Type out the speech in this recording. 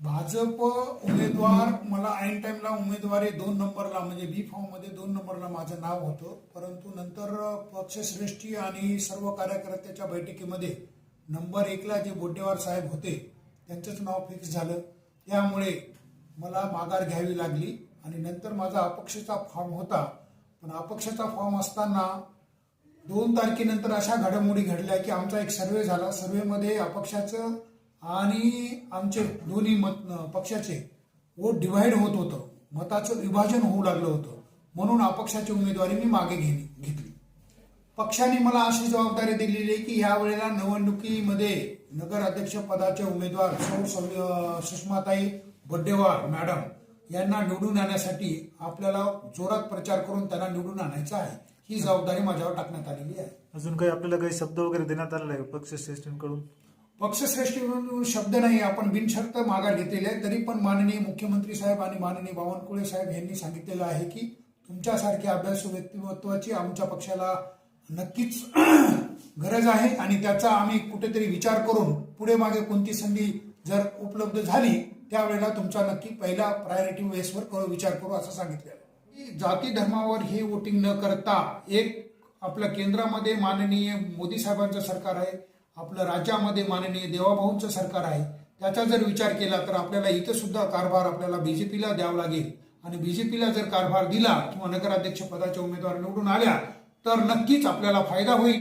भाजप उमेदवार मला ऐन टाइमला उमेदवारी दोन नंबरला म्हणजे बी फॉर्ममध्ये दोन नंबरला माझं नाव होतं. परंतु नंतर पक्षश्रेष्ठी आणि सर्व कार्यकर्त्याच्या बैठकीमध्ये नंबर एकला जे बोड्डेवार साहेब होते त्यांचंच नाव फिक्स झालं. त्यामुळे मला माघार घ्यावी लागली आणि नंतर माझा अपक्षचा फॉर्म होता. पण अपक्षाचा फॉर्म असताना दोन तारखेनंतर अशा घडामोडी घडल्या की आमचा एक सर्वे झाला. सर्वेमध्ये अपक्षाचं आणि आमचे दोन्ही मत पक्षाचे वोट डिव्हाइड होत होतं. मताचं विभाजन होऊ लागलं होतं. म्हणून अपक्षाची उमेदवारी मी मागे घेणे घेतली. पक्षाने मला अशी जबाबदारी दिलेली आहे की यावेळेला निवडणुकीमध्ये नगर अध्यक्ष पदाचे उमेदवार सौ सुषमाताई बड्डेवार मॅडम यांना निवडून आणण्यासाठी आपल्याला जोरात प्रचार करून त्यांना निवडून आणायचा आहे. ही जबाबदारी माझ्यावर टाकण्यात आलेली आहे. अजून काही आपल्याला काही शब्द वगैरे देण्यात आलेला आहे पक्ष श्रेष्ठींकडून? पक्षश्रेष्ठी म्हणून शब्द नाही आपण बिनशर्त मागा घेतलेले आहे. तरी पण माननीय मुख्यमंत्री साहेब आणि माननीय बावनकुळे साहेब यांनी सांगितलेलं आहे की तुमच्यासारख्या अभ्यासू व्यक्तिमत्वाची आमच्या पक्षाला नक्कीच गरज आहे आणि त्याचा आम्ही कुठेतरी विचार करून पुढे मागे कोणती संधी जर उपलब्ध झाली त्यावेळेला तुमचा नक्की पहिला प्रायोरिटी वेसवर करू- विचार करू असं सांगितलेलं जाती धर्मावर हे वोटिंग न करता एक आपल्या केंद्रामध्ये माननीय मोदी साहेबांचं सरकार आहे. आपलं राज्यामध्ये माननीय देवाभाऊंचं सरकार आहे त्याचा जर विचार केला तर आपल्याला इथं सुद्धा कारभार आपल्याला बीजेपीला द्यावा लागेल. आणि बीजेपीला जर कारभार दिला किंवा नगराध्यक्ष पदाच्या उमेदवार निवडून आल्या तर नक्कीच आपल्याला फायदा होईल.